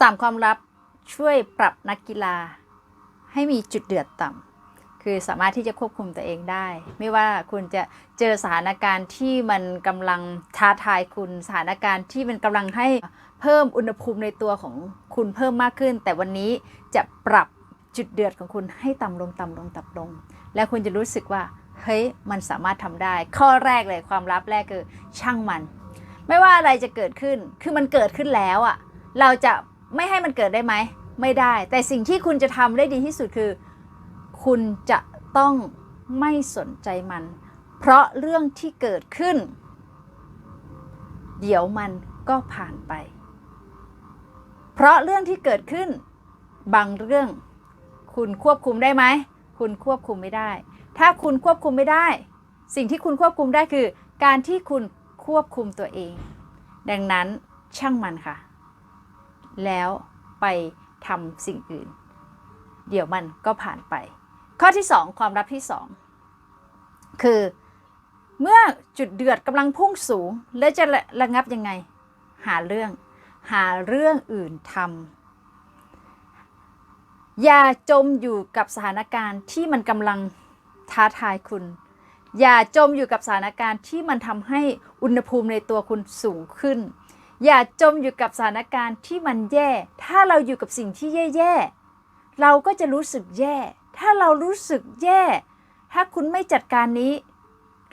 สามความลับช่วยปรับนักกีฬา ให้มีจุดเดือดต่ำคือสามารถที่จะควบคุมตัวเองได้ ไม่ว่าคุณจะเจอสถานการณ์ที่มันกำลังท้าทายคุณสถานการณ์ที่มันกำลังให้เพิ่มอุณหภูมิในตัวของคุณเพิ่มมากขึ้น แต่วันนี้จะปรับจุดเดือดของคุณให้ต่ำลงต่ำลงต่ำลง แล้วคุณจะรู้สึกว่าเฮ้ยมันสามารถทำได้ ข้อแรกเลยความลับแรกคือช่างมัน ไม่ว่าอะไรจะเกิดขึ้นคือมันเกิดขึ้นแล้วอะ่ะเราจะ ไม่ให้มันเกิดได้ไหม ไม่ได้ แต่สิ่งที่คุณจะทำได้ดีที่สุดคือ คุณจะต้องไม่สนใจมัน เพราะเรื่องที่เกิดขึ้น เดี๋ยวมันก็ผ่านไป เพราะเรื่องที่เกิดขึ้น บางเรื่อง คุณควบคุมได้ไหม คุณควบคุมไม่ได้ ถ้าคุณควบคุมไม่ได้ สิ่งที่คุณควบคุมได้คือ การที่คุณควบคุมตัวเอง ดังนั้นช่างมันค่ะ แล้วไปทำสิ่งอื่น เดี๋ยวมันก็ผ่านไป ข้อที่ 2 ความลับที่ 2 คือเมื่อจุดเดือดกำลังพุ่งสูง แล้วจะระระงับยังไง หาเรื่อง หาเรื่องอื่นทำอย่าจมอยู่กับสถานการณ์ที่มันกำลังท้าทายคุณ อย่าจมอยู่กับสถานการณ์ที่มันทำให้อุณหภูมิในตัวคุณสูงขึ้น อย่าจมอยู่กับสถานการณ์ที่มันแย่ ถ้าเราอยู่กับสิ่งที่แย่ๆ เราก็จะรู้สึกแย่ ถ้าเรารู้สึกแย่ ถ้าคุณไม่จัดการนี้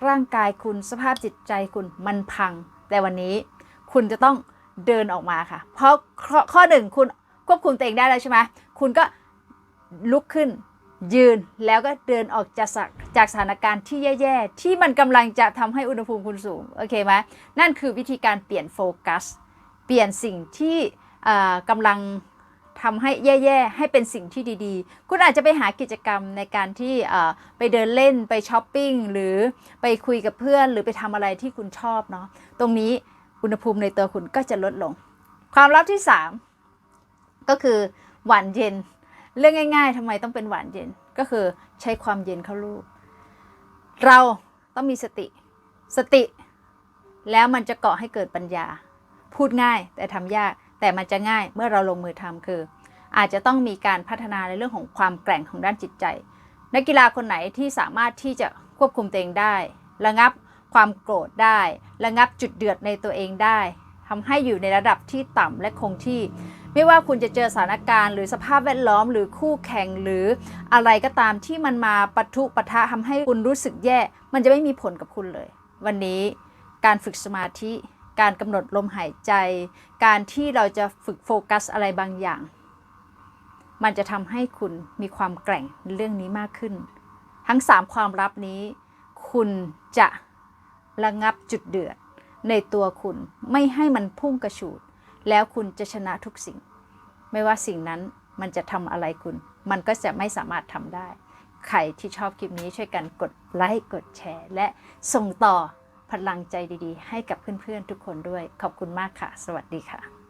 ร่างกายคุณสภาพจิตใจคุณมันพัง แต่วันนี้ คุณจะต้องเดินออกมาค่ะ เพราะข้อหนึ่งคุณควบคุมตัวเองได้แล้วใช่ไหมคุณก็ลุกขึ้น ยืนแล้วก็เดินออกจากจากสถานการณ์ที่แย่ๆ ที่มันกำลังจะทำให้อุณหภูมิคุณสูง โอเคไหมนั่นคือวิธีการเปลี่ยนโฟกัส เปลี่ยนสิ่งที่กำลังทำให้แย่ๆ ให้เป็นสิ่งที่ดีๆ คุณอาจจะไปหากิจกรรมในการที่ไปเดินเล่นไปช้อปปิ้งหรือไปคุยกับเพื่อน หรือไปทำอะไรที่คุณชอบเนาะ ตรงนี้อุณหภูมิในตัวคุณก็จะลดลง ความลับที่ 3 ก็คือหวานเย็น เรื่องง่ายๆทำไมต้องเป็นหวานเย็นก็คือใช้ความเย็นเข้าลูกเราต้องมีสติ สติ แล้วมันจะเกาะให้เกิดปัญญา พูดง่ายแต่ทำยากแต่มันจะง่ายเมื่อเราลงมือทำคือ อาจจะต้องมีการพัฒนาในเรื่องของความแกร่งของด้านจิตใจ นักกีฬาคนไหนที่สามารถที่จะควบคุมตัวเองได้ ระงับความโกรธได้ ระงับจุดเดือดในตัวเองได้ทำให้อยู่ในระดับที่ต่ำและคงที่ไม่ว่าคุณจะเจอสถานการณ์หรือสภาพแวดล้อมหรือคู่แข่งหรืออะไรก็ตามที่มันมาปะทุปะทะทำให้คุณรู้สึกแย่ มันจะไม่มีผลกับคุณเลย วันนี้การฝึกสมาธิ การกำหนดลมหายใจ การที่เราจะฝึกโฟกัสอะไรบางอย่าง มันจะทำให้คุณมีความแกร่งในเรื่องนี้มากขึ้น ทั้ง 3 ความลับนี้ คุณจะระงับจุดเดือดในตัวคุณไม่ให้มันพุ่งกระฉูด แล้วคุณจะชนะทุกสิ่ง ไม่ว่าสิ่งนั้นมันจะทำอะไรคุณ มันก็จะไม่สามารถทำได้ ใครที่ชอบคลิปนี้ช่วยกันกดไลค์กดแชร์ และส่งต่อพลังใจดีๆ ให้กับเพื่อนๆทุกคนด้วย ขอบคุณมากค่ะ สวัสดีค่ะ